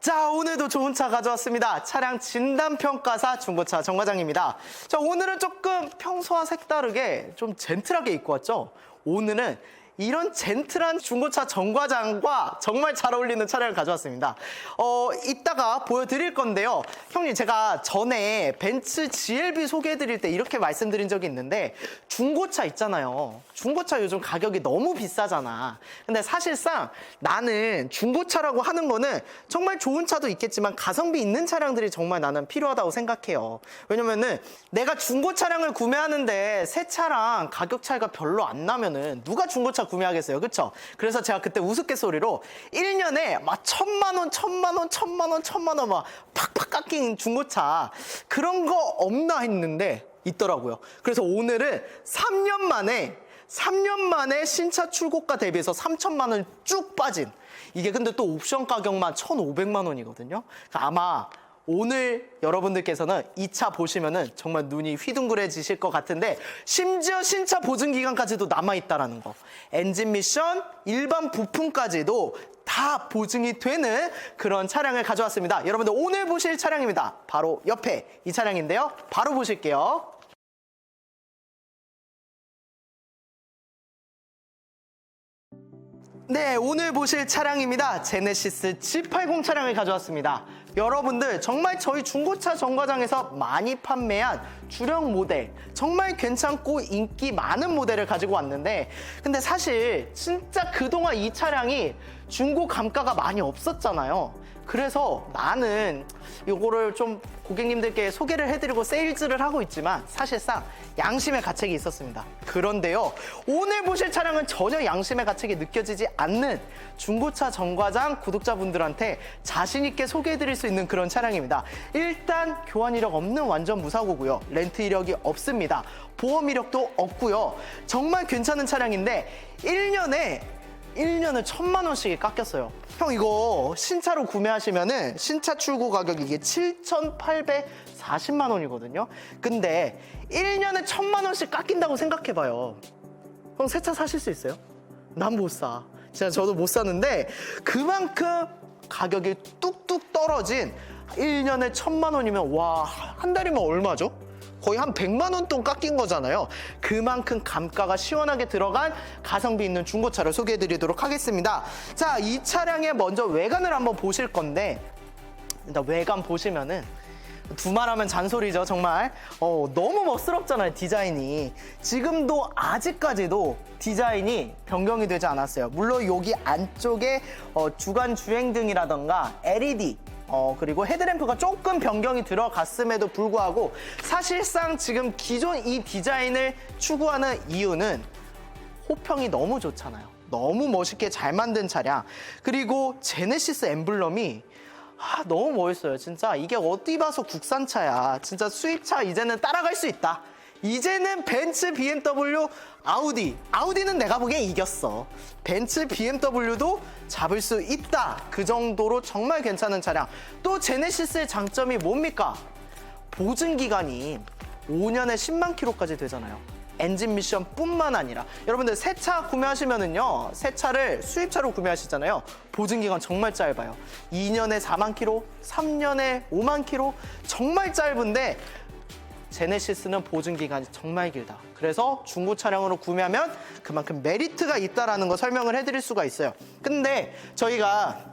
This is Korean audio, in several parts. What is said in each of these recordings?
자, 오늘도 좋은 차 가져왔습니다. 차량 진단평가사 중고차 정과장입니다. 자, 오늘은 조금 평소와 색다르게 좀 젠틀하게 입고 왔죠? 오늘은 이런 젠틀한 중고차 정과장과 정말 잘 어울리는 차량을 가져왔습니다. 어, 이따가 보여드릴 건데요. 형님, 제가 전에 벤츠 GLB 소개해드릴 때 이렇게 말씀드린 적이 있는데, 중고차 있잖아요. 중고차 요즘 가격이 너무 비싸잖아. 근데 사실상 나는 중고차라고 하는 거는 정말 좋은 차도 있겠지만 가성비 있는 차량들이 정말 나는 필요하다고 생각해요. 왜냐면은 내가 중고 차량을 구매하는데 새 차랑 가격 차이가 별로 안 나면은 누가 중고차 구매하겠어요. 그쵸? 그래서 제가 그때 우스갯소리로 1년에 막 천만 원, 천만 원, 천만 원, 천만 원 막 팍팍 깎인 중고차 그런 거 없나 했는데 있더라고요. 그래서 오늘은 3년 만에 3년 만에 신차 출고가 대비해서 3천만 원 쭉 빠진 이게 근데 또 옵션 가격만 1,500만 원이거든요. 그러니까 아마 오늘 여러분들께서는 이 차 보시면은 정말 눈이 휘둥그레지실 것 같은데 심지어 신차 보증 기간까지도 남아 있다라는 거. 엔진 미션, 일반 부품까지도 다 보증이 되는 그런 차량을 가져왔습니다. 여러분들 오늘 보실 차량입니다. 바로 옆에 이 차량인데요. 바로 보실게요. 네, 오늘 보실 차량입니다. 제네시스 G80 차량을 가져왔습니다. 여러분들 정말 저희 중고차 정거장에서 많이 판매한 주력 모델 정말 괜찮고 인기 많은 모델을 가지고 왔는데 근데 사실 진짜 그동안 이 차량이 중고 감가가 많이 없었잖아요. 그래서 나는 이거를 좀 고객님들께 소개를 해드리고 세일즈를 하고 있지만 사실상 양심의 가책이 있었습니다. 그런데요, 오늘 보실 차량은 전혀 양심의 가책이 느껴지지 않는 중고차 정과장 구독자분들한테 자신있게 소개해드릴 수 있는 그런 차량입니다. 일단 교환 이력 없는 완전 무사고고요. 렌트 이력이 없습니다. 보험 이력도 없고요. 정말 괜찮은 차량인데 1년에 1년을 천만 원씩이 깎였어요. 형 이거 신차로 구매하시면은 신차 출고 가격이 이게 7,840만 원이거든요. 근데 1년에 천만 원씩 깎인다고 생각해 봐요. 형 새 차 사실 수 있어요? 난 못 사. 진짜 저도 못 사는데 그만큼 가격이 뚝뚝 떨어진 1년에 천만 원이면 와, 한 달이면 얼마죠? 거의 한 100만 원 돈 깎인 거잖아요. 그만큼 감가가 시원하게 들어간 가성비 있는 중고차를 소개해 드리도록 하겠습니다. 자, 이 차량의 먼저 외관을 한번 보실 건데 일단 외관 보시면은 두말하면 잔소리죠 정말 어, 너무 멋스럽잖아요 디자인이 지금도 아직까지도 디자인이 변경이 되지 않았어요 물론 여기 안쪽에 어, 주간 주행등이라던가 LED 어, 그리고 헤드램프가 조금 변경이 들어갔음에도 불구하고 사실상 지금 기존 이 디자인을 추구하는 이유는 호평이 너무 좋잖아요. 너무 멋있게 잘 만든 차량. 그리고 제네시스 엠블럼이 아, 너무 멋있어요. 진짜 이게 어디 봐서 국산차야. 진짜 수입차 이제는 따라갈 수 있다. 이제는 벤츠, BMW, 아우디. 아우디는 내가 보기엔 이겼어. 벤츠, BMW도 잡을 수 있다. 그 정도로 정말 괜찮은 차량. 또 제네시스의 장점이 뭡니까? 보증 기간이 5년에 10만 킬로까지 되잖아요. 엔진 미션뿐만 아니라 여러분들 새 차 구매하시면은요 새 차를 수입차로 구매하시잖아요 보증 기간 정말 짧아요 2년에 4만 킬로 3년에 5만 킬로 정말 짧은데 제네시스는 보증 기간이 정말 길다. 그래서 중고 차량으로 구매하면 그만큼 메리트가 있다라는 거 설명을 해드릴 수가 있어요. 근데 저희가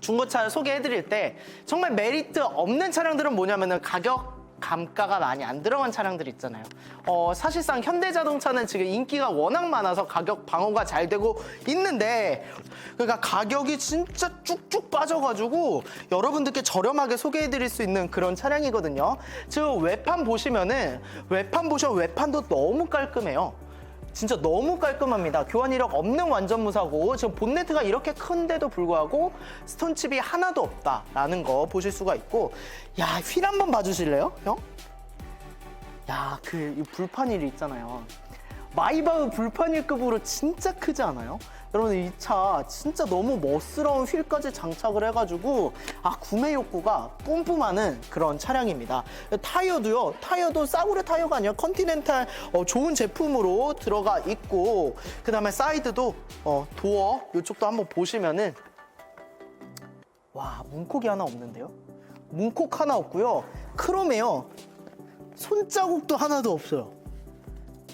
중고차 소개해드릴 때 정말 메리트 없는 차량들은 뭐냐면은 가격 감가가 많이 안 들어간 차량들 있잖아요. 어, 사실상 현대자동차는 지금 인기가 워낙 많아서 가격 방어가 잘 되고 있는데 그러니까 가격이 진짜 쭉쭉 빠져가지고 여러분들께 저렴하게 소개해드릴 수 있는 그런 차량이거든요. 지금 외판 보시면은 외판 보시면 외판도 너무 깔끔해요. 진짜 너무 깔끔합니다. 교환 이력 없는 완전 무사고 지금 본네트가 이렇게 큰데도 불구하고 스톤칩이 하나도 없다라는 거 보실 수가 있고 야 휠 한번 봐주실래요, 형? 야 그 불판 휠 있잖아요. 마이바흐 불판 휠급으로 진짜 크지 않아요? 여러분 이 차 진짜 너무 멋스러운 휠까지 장착을 해가지고 아 구매 욕구가 뿜뿜하는 그런 차량입니다. 타이어도요 타이어도 싸구려 타이어가 아니라 컨티넨탈 어, 좋은 제품으로 들어가 있고 그 다음에 사이드도 어, 도어 이쪽도 한번 보시면은 와, 문콕이 하나 없는데요? 문콕 하나 없고요. 크롬에요. 손자국도 하나도 없어요.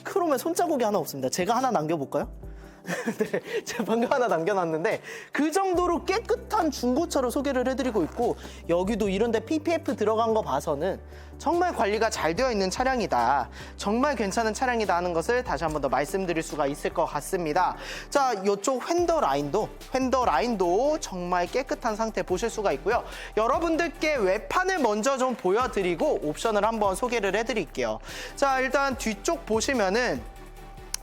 크롬에 손자국이 하나 없습니다. 제가 하나 남겨볼까요? 네, 제가 방금 하나 남겨놨는데 그 정도로 깨끗한 중고차로 소개를 해드리고 있고 여기도 이런데 PPF 들어간 거 봐서는 정말 관리가 잘 되어 있는 차량이다. 정말 괜찮은 차량이다 하는 것을 다시 한 번 더 말씀드릴 수가 있을 것 같습니다. 자, 이쪽 휀더 라인도 휀더 라인도 정말 깨끗한 상태 보실 수가 있고요. 여러분들께 외판을 먼저 좀 보여드리고 옵션을 한번 소개를 해드릴게요. 자, 일단 뒤쪽 보시면은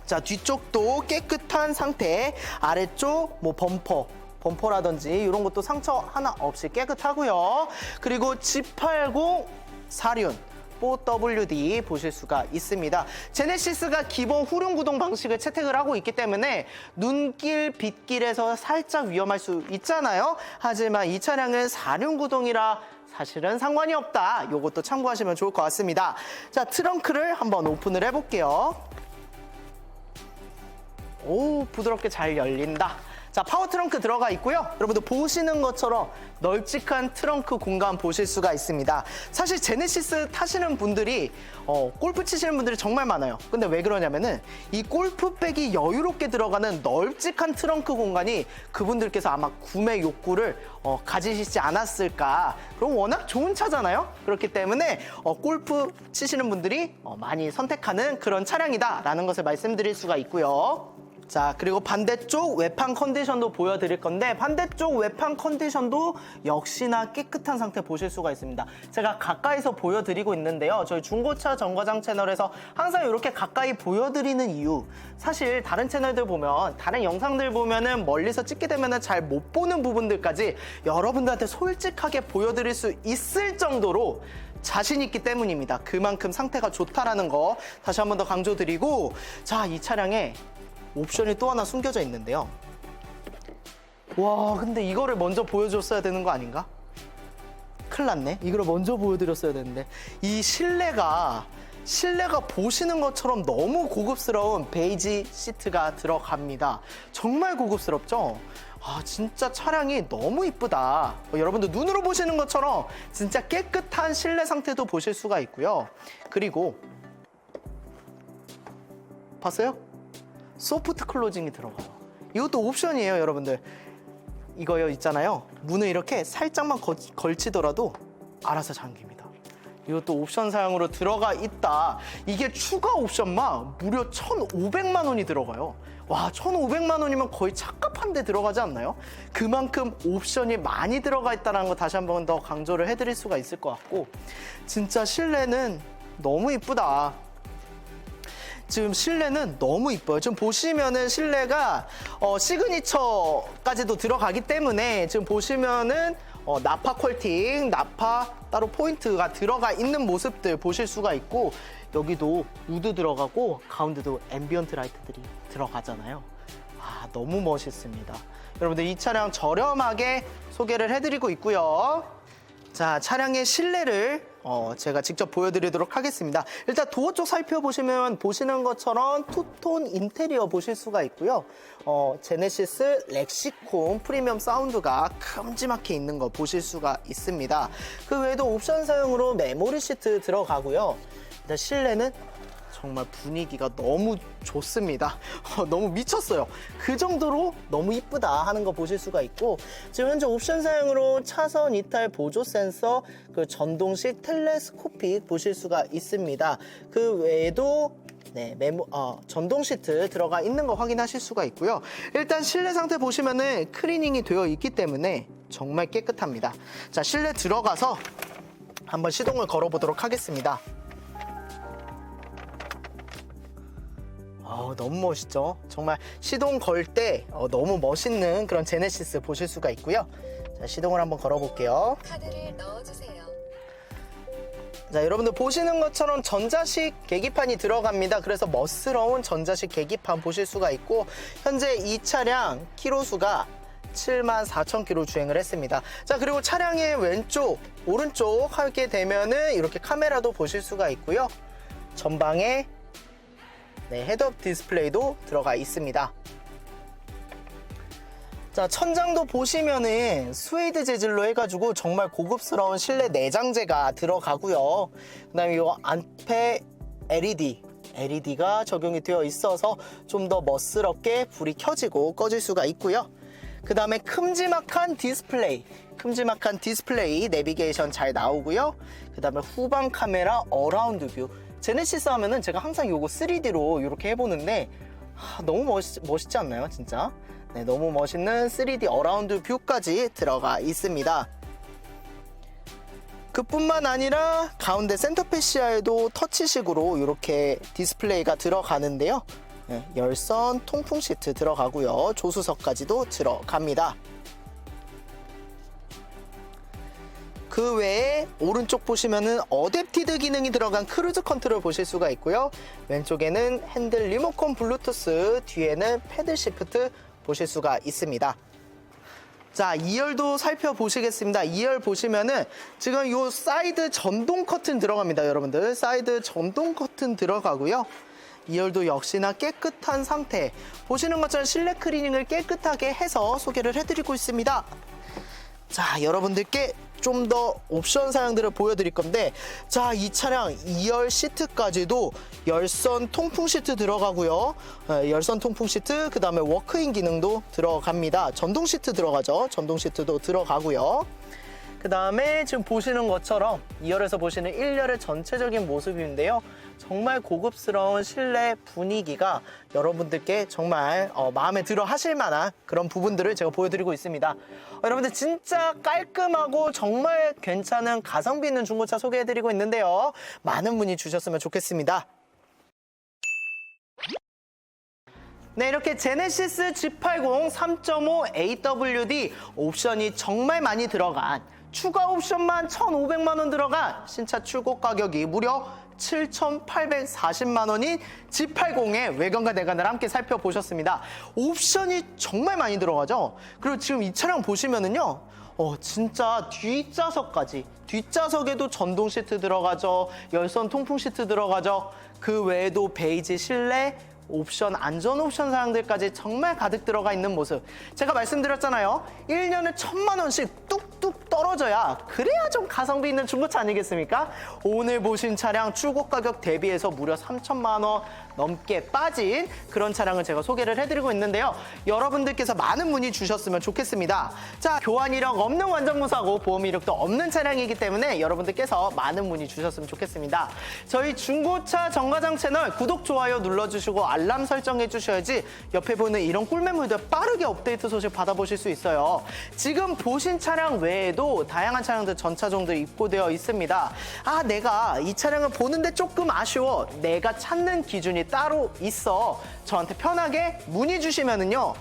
자 뒤쪽도 깨끗한 상태 아래쪽 뭐 범퍼 범퍼라든지 이런 것도 상처 하나 없이 깨끗하고요 그리고 G80 사륜 4WD 보실 수가 있습니다. 제네시스가 기본 후륜 구동 방식을 채택을 하고 있기 때문에 눈길, 빗길에서 살짝 위험할 수 있잖아요. 하지만 이 차량은 사륜 구동이라 사실은 상관이 없다. 이것도 참고하시면 좋을 것 같습니다. 자, 트렁크를 한번 오픈을 해볼게요. 오 부드럽게 잘 열린다. 자 파워 트렁크 들어가 있고요. 여러분들 보시는 것처럼 널찍한 트렁크 공간 보실 수가 있습니다. 사실 제네시스 타시는 분들이 어, 골프 치시는 분들이 정말 많아요. 근데 왜 그러냐면은 이 골프백이 여유롭게 들어가는 널찍한 트렁크 공간이 그분들께서 아마 구매 욕구를 어, 가지시지 않았을까. 그럼 워낙 좋은 차잖아요. 그렇기 때문에 어, 골프 치시는 분들이 어, 많이 선택하는 그런 차량이다라는 것을 말씀드릴 수가 있고요. 자, 그리고 반대쪽 외판 컨디션도 보여드릴 건데 반대쪽 외판 컨디션도 역시나 깨끗한 상태 보실 수가 있습니다. 제가 가까이서 보여드리고 있는데요. 저희 중고차 정거장 채널에서 항상 이렇게 가까이 보여드리는 이유 사실 다른 채널들 보면 다른 영상들 보면은 멀리서 찍게 되면은 잘 못 보는 부분들까지 여러분들한테 솔직하게 보여드릴 수 있을 정도로 자신 있기 때문입니다. 그만큼 상태가 좋다라는 거 다시 한 번 더 강조드리고 자, 이 차량에 옵션이 또 하나 숨겨져 있는데요. 와, 근데 이거를 먼저 보여줬어야 되는 거 아닌가? 큰일 났네. 이걸 먼저 보여드렸어야 되는데. 이 실내가, 실내가 보시는 것처럼 너무 고급스러운 베이지 시트가 들어갑니다. 정말 고급스럽죠? 아, 진짜 차량이 너무 이쁘다. 어, 여러분들 눈으로 보시는 것처럼 진짜 깨끗한 실내 상태도 보실 수가 있고요. 그리고, 봤어요? 소프트 클로징이 들어가요. 이것도 옵션이에요, 여러분들. 이거요 있잖아요. 문을 이렇게 살짝만 거- 걸치더라도 알아서 잠깁니다. 이것도 옵션 사양으로 들어가 있다. 이게 추가 옵션만 무려 1,500만 원이 들어가요. 와, 1,500만 원이면 거의 대 들어가지 않나요? 그만큼 옵션이 많이 들어가 있다는 거 다시 한 번 더 강조를 해드릴 수가 있을 것 같고 진짜 실내는 너무 이쁘다. 지금 실내는 너무 이뻐요. 지금 보시면은 실내가 어, 시그니처까지도 들어가기 때문에 지금 보시면은 어, 나파 퀄팅, 나파 따로 포인트가 들어가 있는 모습들 보실 수가 있고 여기도 우드 들어가고 가운데도 앰비언트 라이트들이 들어가잖아요. 아, 너무 멋있습니다. 여러분들 이 차량 저렴하게 소개를 해드리고 있고요. 자, 차량의 실내를 어, 제가 직접 보여드리도록 하겠습니다. 일단 도어 쪽 살펴보시면 보시는 것처럼 투톤 인테리어 보실 수가 있고요. 어, 제네시스 렉시콘 프리미엄 사운드가 큼지막해 있는 거 보실 수가 있습니다. 그 외에도 옵션 사용으로 메모리 시트 들어가고요. 일단 실내는 정말 분위기가 너무 좋습니다. 어, 너무 미쳤어요. 그 정도로 너무 이쁘다 하는 거 보실 수가 있고 지금 현재 옵션 사용으로 차선 이탈 보조 센서, 그 전동식 텔레스코픽 보실 수가 있습니다. 그 외에도 네, 메모, 어, 전동 시트 들어가 있는 거 확인하실 수가 있고요. 일단 실내 상태 보시면은 클리닝이 되어 있기 때문에 정말 깨끗합니다. 자, 실내 들어가서 한번 시동을 걸어보도록 하겠습니다. 어, 너무 멋있죠? 정말 시동 걸때 어, 너무 멋있는 그런 제네시스 보실 수가 있고요. 자, 시동을 한번 걸어볼게요. 카드를 넣어주세요. 자, 여러분들 보시는 것처럼 전자식 계기판이 들어갑니다. 그래서 멋스러운 전자식 계기판 보실 수가 있고 현재 이 차량 키로수가 7만 4천 킬로 주행을 했습니다. 자, 그리고 차량의 왼쪽, 오른쪽 하게 되면은 이렇게 카메라도 보실 수가 있고요. 전방에 네, 헤드업 디스플레이도 들어가 있습니다. 자, 천장도 보시면은 스웨이드 재질로 해가지고 정말 고급스러운 실내 내장재가 들어가고요. 그 다음에 이 안페 LED, LED가 적용이 되어 있어서 좀 더 멋스럽게 불이 켜지고 꺼질 수가 있고요. 그 다음에 큼지막한 디스플레이, 큼지막한 디스플레이 내비게이션 잘 나오고요. 그 다음에 후방 카메라 어라운드 뷰. 제네시스 하면은 제가 항상 요거 3D로 이렇게 해보는데 하, 너무 멋있, 멋있지 않나요, 진짜? 네, 너무 멋있는 3D 어라운드 뷰까지 들어가 있습니다. 그뿐만 아니라 가운데 센터페시아에도 터치식으로 이렇게 디스플레이가 들어가는데요. 네, 열선 통풍 시트 들어가고요. 조수석까지도 들어갑니다. 그 외에 오른쪽 보시면은 어댑티드 기능이 들어간 크루즈 컨트롤 보실 수가 있고요. 왼쪽에는 핸들 리모컨 블루투스, 뒤에는 패들 시프트 보실 수가 있습니다. 자, 2열도 살펴보시겠습니다. 2열 보시면은 지금 요 사이드 전동 커튼 들어갑니다, 여러분들. 사이드 전동 커튼 들어가고요. 2열도 역시나 깨끗한 상태. 보시는 것처럼 실내 클리닝을 깨끗하게 해서 소개를 해드리고 있습니다. 자, 여러분들께 좀 더 옵션 사양들을 보여드릴 건데, 자, 이 차량 2열 시트까지도 열선 통풍 시트 들어가고요. 어, 열선 통풍 시트, 그 다음에 워크인 기능도 들어갑니다. 전동 시트 들어가죠. 전동 시트도 들어가고요. 그 다음에 지금 보시는 것처럼 2열에서 보시는 1열의 전체적인 모습인데요. 정말 고급스러운 실내 분위기가 여러분들께 정말 어, 마음에 들어 하실 만한 그런 부분들을 제가 보여드리고 있습니다. 어, 여러분들 진짜 깔끔하고 정말 괜찮은 가성비 있는 중고차 소개해드리고 있는데요. 많은 문의 주셨으면 좋겠습니다. 네, 이렇게 제네시스 G80 3.5 AWD 옵션이 정말 많이 들어간 추가 옵션만 1,500만 원 들어간 신차 출고 가격이 무려 7,840만 원인 G80의 외관과 내관을 함께 살펴보셨습니다. 옵션이 정말 많이 들어가죠? 그리고 지금 이 차량 보시면은요. 어, 진짜 뒷좌석까지. 뒷좌석에도 전동 시트 들어가죠. 열선 통풍 시트 들어가죠. 그 외에도 베이지 실내, 옵션, 안전 옵션 사항들까지 정말 가득 들어가 있는 모습. 제가 말씀드렸잖아요. 1년에 천만 원씩 뚝 뚝 떨어져야 그래야 좀 가성비 있는 중고차 아니겠습니까? 오늘 보신 차량 출고 가격 대비해서 무려 3천만 원 넘게 빠진 그런 차량을 제가 소개를 해드리고 있는데요. 여러분들께서 많은 문의 주셨으면 좋겠습니다. 자, 교환 이력 없는 완전 무사고 보험 이력도 없는 차량이기 때문에 여러분들께서 많은 문의 주셨으면 좋겠습니다. 저희 중고차 정가장 채널 구독, 좋아요 눌러주시고 알람 설정해 주셔야지 옆에 보는 이런 꿀매물들 빠르게 업데이트 소식 받아보실 수 있어요. 지금 보신 차량 외에 도 다양한 차량들 전차종들 입고되어 있습니다. 아, 내가 이 차량을 보는데 조금 아쉬워. 내가 찾는 기준이 따로 있어. 저한테 편하게 문의 주시면은요.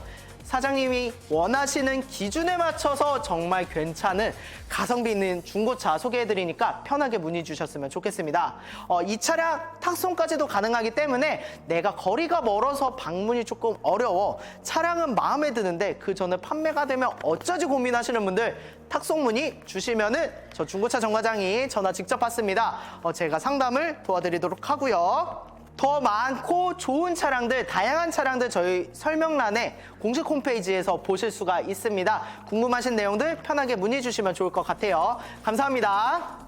사장님이 원하시는 기준에 맞춰서 정말 괜찮은 가성비 있는 중고차 소개해드리니까 편하게 문의 주셨으면 좋겠습니다. 어, 이 차량 탁송까지도 가능하기 때문에 내가 거리가 멀어서 방문이 조금 어려워 차량은 마음에 드는데 그 전에 판매가 되면 어쩌지 고민하시는 분들 탁송 문의 주시면은 저 중고차 정과장이 전화 직접 받습니다. 어, 제가 상담을 도와드리도록 하고요. 더 많고 좋은 차량들, 다양한 차량들 저희 설명란에 공식 홈페이지에서 보실 수가 있습니다. 궁금하신 내용들 편하게 문의 주시면 좋을 것 같아요. 감사합니다.